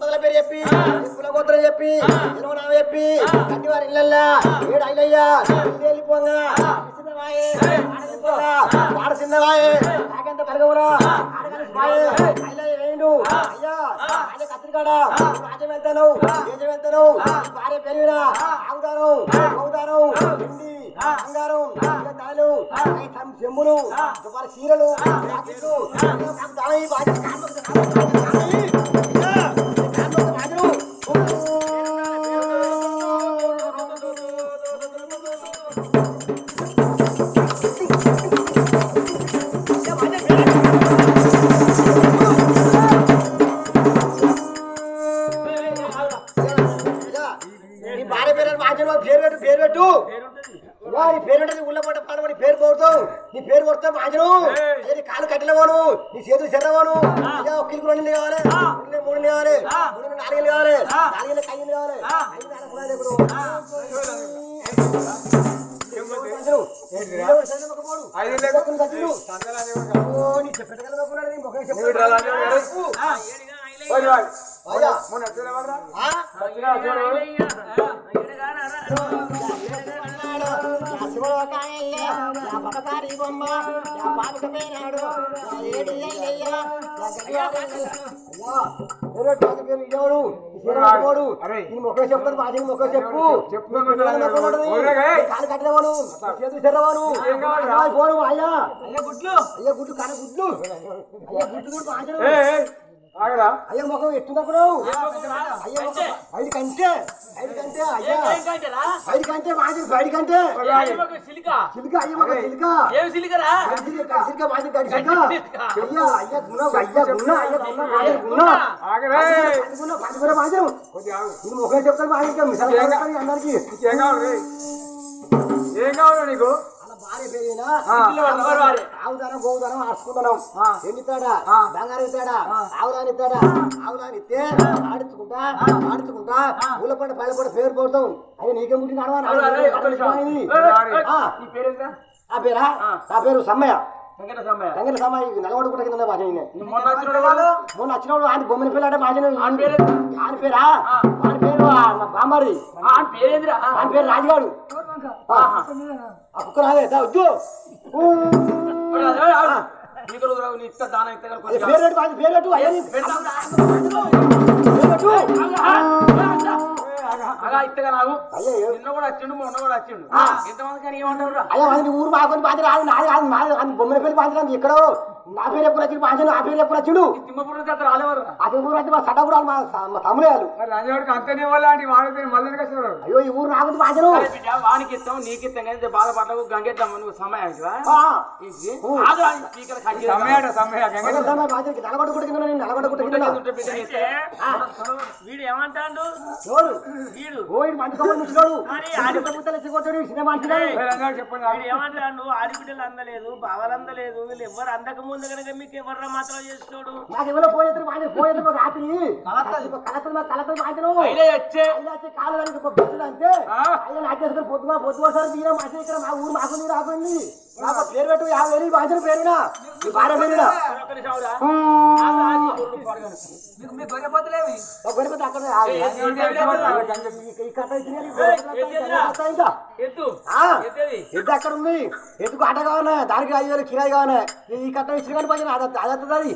రాజు పేరు చెప్పి పేరు కుల గోత్రం చెప్పి ఎనుమ నామ చెప్పి గట్టి వారి ఇళ్ళల్లా ఏడు ఐలయ్యా వెళ్ళిపోగా చిన్నవాయే ఆడలిపోగా ఐలయ్య వేయండు రాజ కత్తిరికాడ రాజ్యం వెళ్తాను దేశం వెళ్తాను భార్య పెరిగిన ఆగుతాను అవుతాను హిందీ బంగారం తాలు చెమ్ములు దాని బాధ్యత నీ పేరు ఉంటుంది ఊళ్ళో పడ్డ పాడమని పేరు పోతావు నీ పేరు కొడతావు మాజను అదే నీ కాలు కట్టలేవాను నీ చేతులు చెరవాను. ఇదే ఒక కిలుకు రెండు కావాలి. రెండు మూడు కావాలి. మూడు నాలుగు కావాలి. నాలుగు ఐదు కావాలి. ఐదు చెప్పెట్టగల మొక్కున్నాడు, నీ మొక్కని చెప్పు. అయ్యా. ఆ? చెప్పు. కాలు కట్టలేవాను చేతులు చెరవాను పోను అయ్యా అయ్యా గుడ్లు. అయ్యా గుడ్లు కాని గుడ్లు. అయ్యా గుడ్లు కూడా బాగా అయ్యా ముఖం ఎట్టున్నప్పుడు అయ్యా ముఖం ఐదు కంటే ఐదు కంటే అయ్యా. ఐదు కంటే మాది బయట కంటే సిలిక. చిలుక అయ్యా ముఖం చిలుక ఏం సిలికరా సిలుక సిలుక మాది గడి చిలుక అయ్యా అయ్యా గుణ అయ్యా గుణ అయ్యా గుణ మాది గుణ. పది గుణ పది గుణ మాది ఇది ముఖం చెప్తాను మాది ఇంకా మిసాలు చెప్తాను అందరికి. ఏం కావాలి నీకు? భార్య పెరిగినా? ఆవుదానం గోవుదానం అరుచుకుందాం ఎన్నితాడా బంగారం ఇస్తాడా? ఆవుదాని ఇస్తాడా? ఆవుదాని ఇస్తే ఆడించుకుంటా ఆడించుకుంటా ఊళ్ళ పంట పళ్ళ పంట పేరు పోతాం అది నీకే ముట్టి అవునా రే? ఒక్క నిమిషం. నడవా నీ పేరేంటా ఆ పేరా? నా పేరు సమ్మయ్య. వెంకట సమయ. నలగొండ కింద బాజ మొన్న వచ్చినప్పుడు ఆయన బొమ్మల పిల్ల అంటే బాజ ఆయన పేరు ఆయన పేరా? బామ్మారి ఆయన పేరు రాజుగాడు. ఆ. కుక్క రాదే వద్దు. పేరు పెట్టు, పేరు పెట్టు, అగా ఇత్తగా నాకు నిన్న కూడా వచ్చిండు మొన్న కూడా వచ్చిండు. ఎంతమంది కానీ ఏమంటారు అయ్యా అది ఊరు మాకొని బాధ్యత రాదు నాది కాదు బొమ్మల బాధ్యత రాదు. ఎక్కడో నా పేరు ఎప్పుడు వచ్చిండు బాధ్యత నా పేరు ఎప్పుడు వచ్చిండు తిమ్మపురం చేత రాలేవారు అతని ఊరు అంటే మా సడ్డ కూడా మా మా తమ్ముడే వాళ్ళు మరి లంజవాడికి అంతనే వాడితే మళ్ళీ కష్టారు అయ్యో ఈ ఊరు నాకుంది బాధ్యత. సరే బిడ్డ వానికి ఇస్తాం నీకు ఇస్తాం కానీ బాధపడకు గంగెద్దాం నువ్వు సమయం వీడు ఏమంటాడు? వీడు. సినిమా చెప్పండి వీడు ఏమంటాడు? ఆడిబిడ్డలు అందలేదు బావలు అందలేదు వీళ్ళు ఎవరు అందక ముందు కనుక మీకు ఎవర్రా మాత్రం చేస్తాడు నాకు ఎవరో పోయేద్దరు బాధ్యత పోయేద్దరు రాత్రి. కలెక్టర్ మా కలెక్టర్ వచ్చి. కాలు కనుక బొబ్బులు అంటే ఆ. అయినా నాకేసుకొని పొద్దుగా పొద్దుగా సార్ మీరే ఇక్కడ మా ఊరు మాకు మీరు రాకుంది నాకు పేరు పెట్టు యాభై వేలు బాధ్యత పేరునా ఈ- ఎద్దు అక్కడ ఉంది ఎద్దుకు ఆట కావాలి దానికి ఐదు వేలు కిరాయి కావాలి ఈ కట్ట ఇచ్చిన కానీ పైన అది అది